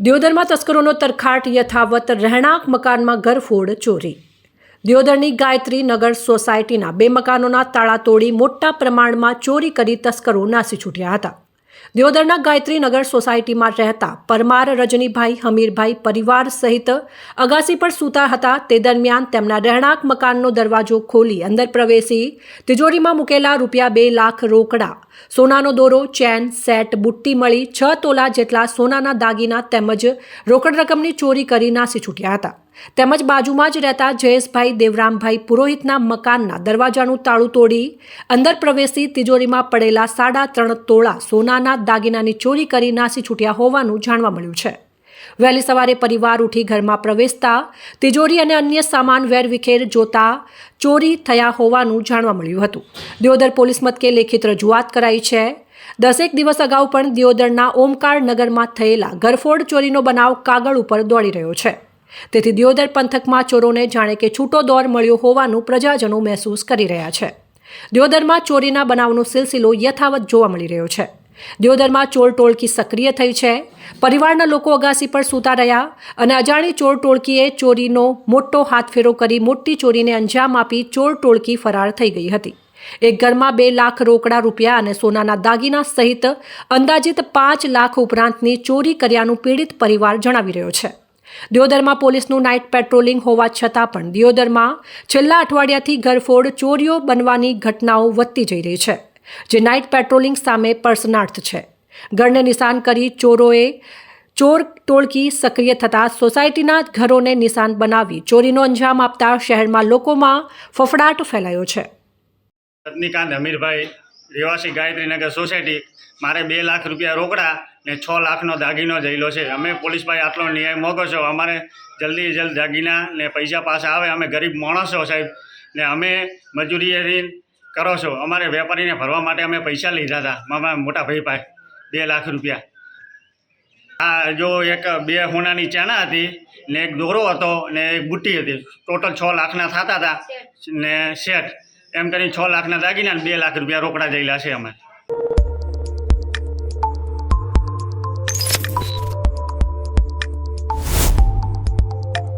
દિયોદરમાં તસ્કરોનો તરખાટ યથાવત રહેણાંક મકાનમાં ઘરફોડ ચોરી. દિયોદરની ગાયત્રી નગર સોસાયટીના બે મકાનોના તાળા તોડી મોટા પ્રમાણમાં ચોરી કરી તસ્કરો નાસી છૂટ્યા હતા. દિયોદરના ગાયત્રી નગર સોસાયટીમાં રહેતા પરમાર રજનીભાઈ, હમીરભાઈ પરિવાર સહિત અગાસી પર સૂતા હતા. તે દરમિયાન તેમના રહેણાંક મકાનનો દરવાજો ખોલી અંદર પ્રવેશી તિજોરીમાં મૂકેલા રૂપિયા બે લાખ રોકડા, સોનાનો દોરો, ચેન, સેટ, બુટ્ટી મળી છ તોલા જેટલા સોનાના દાગીના તેમજ રોકડ રકમની ચોરી કરી નાસી છૂટ્યા હતા. તેમજ બાજુમાં જ રહેતા જયેશભાઈ, દેવરામભાઈ પુરોહિતના મકાનના દરવાજાનું તાળું તોડી અંદર પ્રવેશી તિજોરીમાં પડેલા સાડા ત્રણ તોળા સોનાના દાગીનાની ચોરી કરી નાસી છૂટ્યા હોવાનું જાણવા મળ્યું છે. વહેલી સવારે પરિવાર ઉઠી ઘરમાં પ્રવેશતા તિજોરી અને અન્ય સામાન વેરવિખેર જોતા ચોરી થયા હોવાનું જાણવા મળ્યું હતું. દિયોદર પોલીસ મથકે લેખિત રજૂઆત કરાઈ છે. દસેક દિવસ અગાઉ પણ દિયોદરના ઓમકાર નગરમાં થયેલા ઘરફોડ ચોરીનો બનાવ કાગળ ઉપર દોડી રહ્યો છે. તેથી દિયોદર પંથકમાં ચોરોને જાણે કે છૂટો દોર મળ્યો હોવાનું પ્રજાજનો મહેસૂસ કરી રહ્યા છે. દિયોદરમાં ચોરીના બનાવનો સિલસિલો યથાવત જોવા મળી રહ્યો છે. દિયોદરમાં ચોર ટોળકી સક્રિય થઈ છે. પરિવારના લોકો અગાસી પર સૂતા રહ્યા અને અજાણી ચોર ટોળકીએ ચોરીનો મોટો હાથફેરો કરી મોટી ચોરીને અંજામ આપી ચોર ટોળકી ફરાર થઈ ગઈ હતી. એક ઘરમાં બે લાખ રોકડા રૂપિયા અને સોનાના દાગીના સહિત અંદાજિત પાંચ લાખ ઉપરાંતની ચોરી કર્યાનું પીડિત પરિવાર જણાવી રહ્યો છે. દિયોદરમાં પોલીસનું નાઇટ પેટ્રોલિંગ હોવા છતાં પણ દિયોદરમાં છેલ્લા અઠવાડિયાથી ઘરફોડ, ચોરીઓ બનવાની ઘટનાઓ વધતી જઈ રહી છે, જે નાઇટ પેટ્રોલિંગ સામે પર્સનાર્થ છે. ઘરને નિશાન કરી ચોરોએ ચોર ટોળકી સક્રિય થતાં સોસાયટીના ઘરોને નિશાન બનાવી ચોરીનો અંજામ આપતા શહેરમાં લોકોમાં ફફડાટ ફેલાયો છે. રજનીકાંત હમીરભાઈ રહેવાસી ગાયત્રીનગર સોસાયટી, મારે બે લાખ રૂપિયા રોકડા ને છ લાખનો દાગીનો જયેલો છે. અમે પોલીસ ભાઈ આટલો ન્યાય મોગો છો. અમારે જલ્દી જલ્દ દાગીના ને પૈસા પાછા આવે. અમે ગરીબ માણસો સાહેબ. ને અમે મજૂરી કરો છો. અમારે વેપારીને ભરવા માટે અમે પૈસા લીધા હતા. મારા મોટા ભાઈ પાસે બે લાખ રૂપિયા. આ જો એક બે હોનાની ચાના હતી ને એક દોરો હતો ને એક બુટ્ટી હતી. ટોટલ છ લાખના થતા હતા ને શેઠ. એમ કરીને છ લાખના દાગીના બે લાખ રૂપિયા રોકડા જયેલા છે અમે